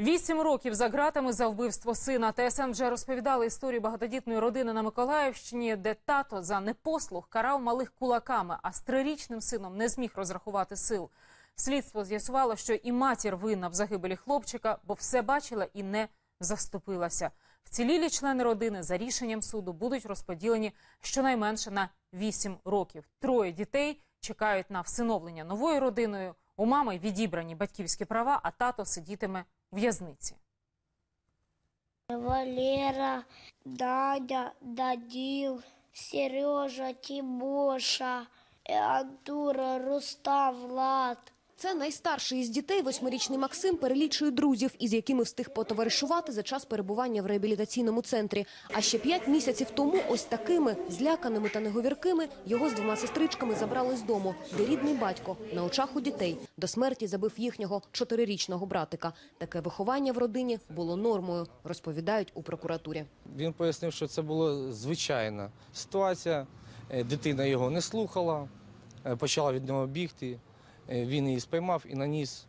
Вісім років за ґратами за вбивство сина. ТСН вже розповідали історію багатодітної родини на Миколаївщині, де тато за непослух карав малих кулаками, а з трирічним сином не зміг розрахувати сил. Слідство з'ясувало, що і матір винна в загибелі хлопчика, бо все бачила і не заступилася. Вцілілі члени родини за рішенням суду будуть розподілені щонайменше на 8 років. Троє дітей чекають на всиновлення новою родиною. У мами відібрані батьківські права, а тато сидітиме в'язниці. Валера, Даня, Данил, Сережа, Тимоша, Антура, Рустам, Влад. Це найстарший із дітей, восьмирічний Максим, перелічує друзів, із якими встиг потоваришувати за час перебування в реабілітаційному центрі. А ще п'ять місяців тому ось такими зляканими та неговіркими його з двома сестричками забрали з дому, де рідний батько на очах у дітей до смерті забив їхнього чотирирічного братика. Таке виховання в родині було нормою, розповідають у прокуратурі. Він пояснив, що це була звичайна ситуація. Е, Дитина його не слухала, е, почала від нього бігти. Е, Він її спіймав і наніс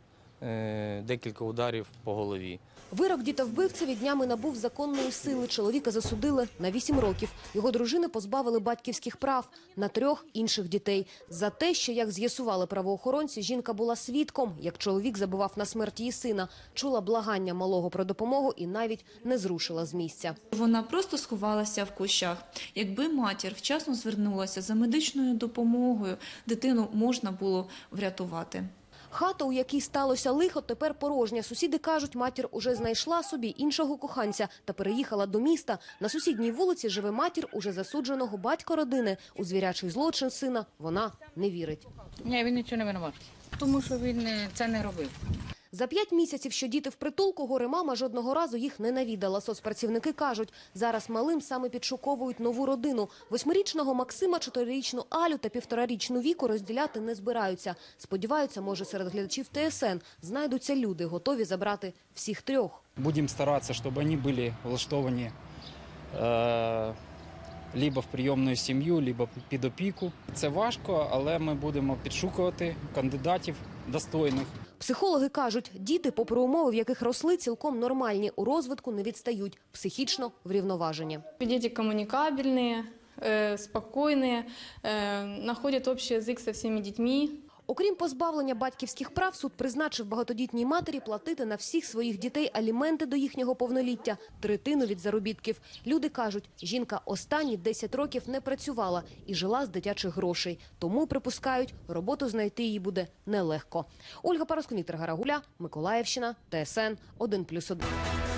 декілька ударів по голові. Вирок дітовбивцеві днями набув законної сили. Чоловіка засудили на 8 років. Його дружини позбавили батьківських прав на трьох інших дітей. За те, що, як з'ясували правоохоронці, жінка була свідком, як чоловік забивав на смерть її сина, чула благання малого про допомогу і навіть не зрушила з місця. Вона просто сховалася в кущах. Якби матір вчасно звернулася за медичною допомогою, дитину можна було врятувати. Хата, у якій сталося лихо, тепер порожня. Сусіди кажуть, матір уже знайшла собі іншого коханця та переїхала до міста. На сусідній вулиці живе матір уже засудженого батька родини. У звірячий злочин сина вона не вірить. Ні, він нічого не винуватий. Тому що він е, це не робив. За п'ять місяців, що діти в притулку, горе мама жодного разу їх не навідала. Соцпрацівники кажуть, зараз малим саме підшуковують нову родину. Восьмирічного Максима, чотирирічну Алю та півторарічну Віку розділяти не збираються. Сподіваються, може серед глядачів ТСН знайдуться люди, готові забрати всіх трьох. Будем стараться, чтобы они были влаштовані е, либо в прийомну сім'ю, либо під опіку. Це важко, але ми будемо підшукувати кандидатів достойних. Психологи кажуть, діти, попри умови, в яких росли, цілком нормальні, у розвитку не відстають, психічно врівноважені. Дети коммуникабельные, э, спокойные, э, находят общий язык со всеми детьми. Окрім позбавлення батьківських прав, суд призначив багатодітній матері платити на всіх своїх дітей аліменти до їхнього повноліття, третину від заробітків. Люди кажуть, жінка останні 10 років не працювала і жила з дитячих грошей. Тому, припускають, роботу знайти їй буде нелегко. Ольга Параскун, Віктор Гарагуля, Миколаївщина, ТСН 1+,1.